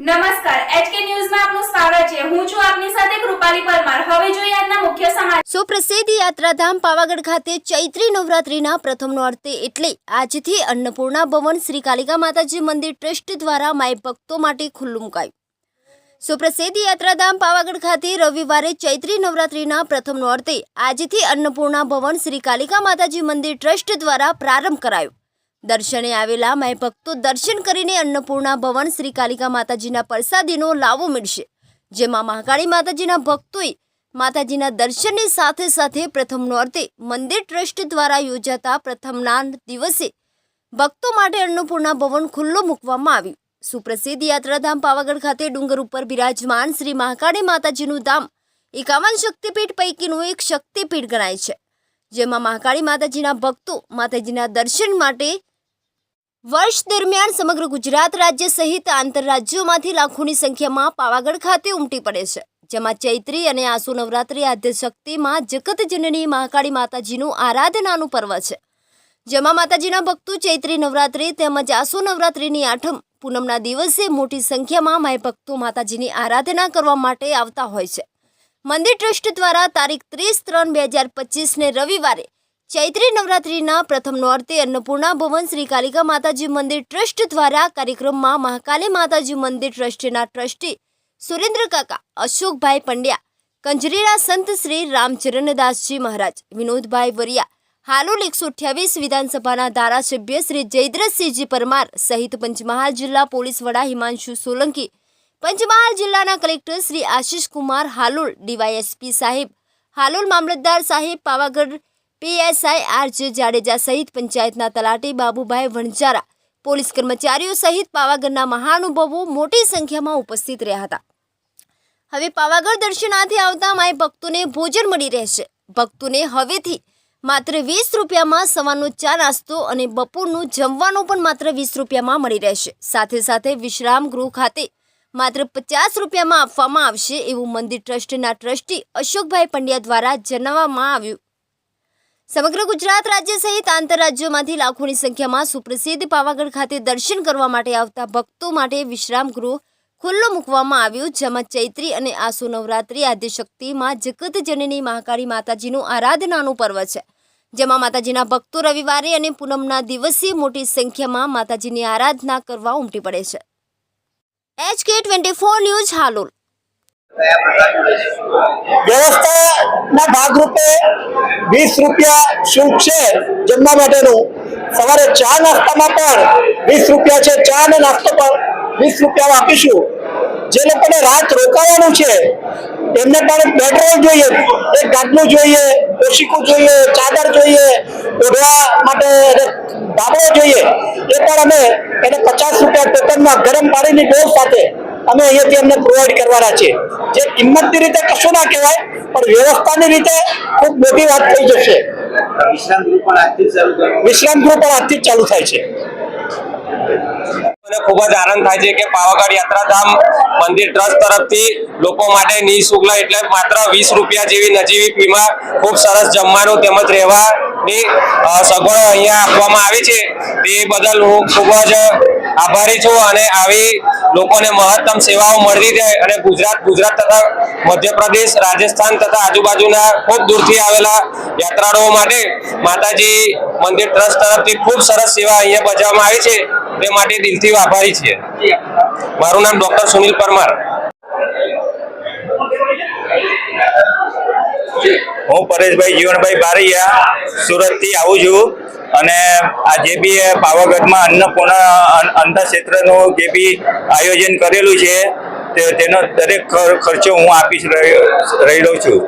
નમસ્કાર યાત્રાધામ પાવાગઢ ખાતે ચૈત્રી નવરાત્રિના પ્રથમ નોરતે એટલે આજથી અન્નપૂર્ણા ભવન શ્રી કાલિકા માતાજી મંદિર ટ્રસ્ટ દ્વારા માય ભક્તો માટે ખુલ્લું મુકાયું. સુપ્રસિદ્ધ યાત્રાધામ પાવાગઢ ખાતે રવિવારે ચૈત્રી નવરાત્રિના પ્રથમ નોરતે આજથી અન્નપૂર્ણા ભવન શ્રી કાલિકા માતાજી મંદિર ટ્રસ્ટ દ્વારા પ્રારંભ કરાયો. દર્શને આવેલા માય ભક્તો દર્શન કરીને અન્નપૂર્ણા ભવન શ્રી કાલિકા માતાજીના પ્રસાદીનો લાવો મળશે, જેમાં મહાકાળી માતાજીના ભક્તોએ માતાજીના દર્શનની સાથે સાથે પ્રથમ નોરતે મંદિર ટ્રસ્ટ દ્વારા યોજાતા પ્રથમના દિવસે ભક્તો માટે અન્નપૂર્ણા ભવન ખુલ્લો મૂકવામાં આવ્યું. સુપ્રસિદ્ધ યાત્રાધામ પાવાગઢ ખાતે ડુંગર ઉપર બિરાજમાન શ્રી મહાકાળી માતાજીનું ધામ એકાવન શક્તિપીઠ પૈકીનું એક શક્તિપીઠ ગણાય છે, જેમાં મહાકાળી માતાજીના ભક્તો માતાજીના દર્શન માટે વર્ષ દરમિયાન સમગ્ર ગુજરાત રાજ્ય સહિત આંતરરાજ્યોમાંથી લાખોની સંખ્યામાં પાવાગઢ ખાતે ઉમટી પડે છે, જેમાં ચૈત્રી અને આસુ નવરાત્રી આદ્યશક્તિમાં જગત જનની મહાકાળી માતાજીનું આરાધનાનું પર્વ છે. જેમાં માતાજીના ભક્તો ચૈત્રી નવરાત્રી તેમજ આસુ નવરાત્રીની આઠમ પૂનમના દિવસે મોટી સંખ્યામાં માય ભક્તો માતાજીની આરાધના કરવા માટે આવતા હોય છે. મંદિર ટ્રસ્ટ દ્વારા તારીખ ત્રીસ ત્રણ બે હજાર પચીસને રવિવારે ચૈત્રી નવરાત્રિના પ્રથમ નોરતે અન્નપૂર્ણા ભવન શ્રી કાલિકા માતાજી મંદિર ટ્રસ્ટ દ્વારા કાર્યક્રમમાં મહાકાલી માતાજી મંદિર ટ્રસ્ટના ટ્રસ્ટી સુરેન્દ્ર કાકા, અશોકભાઈ પંડ્યા, કંજરીના સંત શ્રી રામચરણદાસજી મહારાજ, વિનોદભાઈ વરિયા, હાલોલ એકસો અઠ્યાવીસ વિધાનસભાના ધારાસભ્ય શ્રી જયદ્રસિંહજી પરમાર સહિત પંચમહાલ જિલ્લા પોલીસ વડા હિમાંશુ સોલંકી, પંચમહાલ જિલ્લાના કલેક્ટર શ્રી આશિષ કુમાર હાલોલ, ડીવાયએસપી સાહેબ, હાલોલ મામલતદાર સાહેબ પાવાગઢ પીએસઆઈ આર જે જાડેજા સહિત પંચાયતના તલાટી બાબુભાઈ વણજારા પોલીસ કર્મચારીઓ સહિત પાવાગઢના મહાનુભાવો મોટી સંખ્યામાં ઉપસ્થિત રહ્યા હતા. હવે પાવાગઢ દર્શનાર્થે આવતા માય ભક્તોને ભોજન મળી રહેશે. ભક્તોને હવેથી માત્ર વીસ રૂપિયામાં સવારનો ચા નાસ્તો અને બપોરનું જમવાનું પણ માત્ર વીસ રૂપિયામાં મળી રહેશે. સાથે સાથે વિશ્રામ ગૃહ ખાતે માત્ર પચાસ રૂપિયામાં આપવામાં આવશે એવું મંદિર ટ્રસ્ટના ટ્રસ્ટી અશોકભાઈ પંડ્યા દ્વારા જણાવવામાં આવ્યું. સમગ્ર ગુજરાત રાજ્ય સહિત આંતરરાજ્યોમાંથી લાખોની સંખ્યામાં સુપ્રસિદ્ધ પાવાગઢ ખાતે દર્શન કરવા માટે આવતા ભક્તો માટે વિશ્રામ ગૃહ ખુલ્લો મૂકવામાં આવ્યું, જેમાં ચૈત્રી અને આસુ નવરાત્રી આદ્યશક્તિમાં જગત જનની મહાકાળી માતાજીનું આરાધનાનું પર્વ છે. જેમાં માતાજીના ભક્તો રવિવારે અને પૂનમના દિવસે મોટી સંખ્યામાં માતાજીની આરાધના કરવા ઉમટી પડે છે. H K twenty four news Halol. વ્યવસ્થાના ભાગરૂપે વીસ રૂપિયા શુલ્ક છે? જમવા માટેનું. સવારે ચા નાસ્તામાં પણ વીસ રૂપિયા છે. ચા અને નાસ્તો પણ વીસ રૂપિયામાં આપીશું. જે લોકોને રાત રોકાવાનું છે એમને પણ પેટ્રોલ જોઈએ, એક ગાડલું જોઈએ, ઓશિકું જોઈએ, ચાદર જોઈએ ઓઢવા માટે ધાબળો જોઈએ. એ પણ અમે એને પચાસ રૂપિયા ટોકનમાં ગરમ પાણીની ડોઝ સાથે અમે અહીંયાથી અમને પ્રોવાઈડ કરવાના છે જે કિંમતની રીતે કશું ના કહેવાય પણ વ્યવસ્થાની રીતે ખૂબ મોટી વાત થઈ જશે. વિશ્રામ ગૃહ પણ આજથી જ ચાલુ થાય છે. મને ખૂબ જ આનંદ થાય છે કે પાવાગઢ યાત્રાધામ મંદિર ટ્રસ્ટ તરફથી લોકો માટે નિઃશુલ્ક એટલે માત્ર વીસ રૂપિયા જેવી નજીવી ફીમાં ખૂબ સરસ જમવાનું તેમજ રહેવાની સગવડો અહીંયા આપવામાં આવી છે. તે બદલ હું ખૂબ જ આભારી છું અને આવી લોકોને મહત્તમ સેવાઓ મળતી રહે અને ગુજરાત ગુજરાત તથા મધ્યપ્રદેશ, રાજસ્થાન તથા આજુબાજુના ખૂબ દૂરથી આવેલા યાત્રાળુઓ માટે માતાજી મંદિર ટ્રસ્ટ તરફથી ખૂબ સરસ સેવા અહીંયા બજાવવામાં આવી છે. તે માટે દિલથી આભારી છીએ. મારું નામ ડોક્ટર સુનિલ પરમાર. હું પરેશભાઈ જીવનભાઈ બારૈયા સુરતથી આવું છું અને આ જે બી પાવાગઢમાં અન્નપૂર્ણા અંધ ક્ષેત્રનું જે બી આયોજન કરેલું છે તેનો દરેક ખર્ચો હું આપી રહ્યો રહ્યો છું.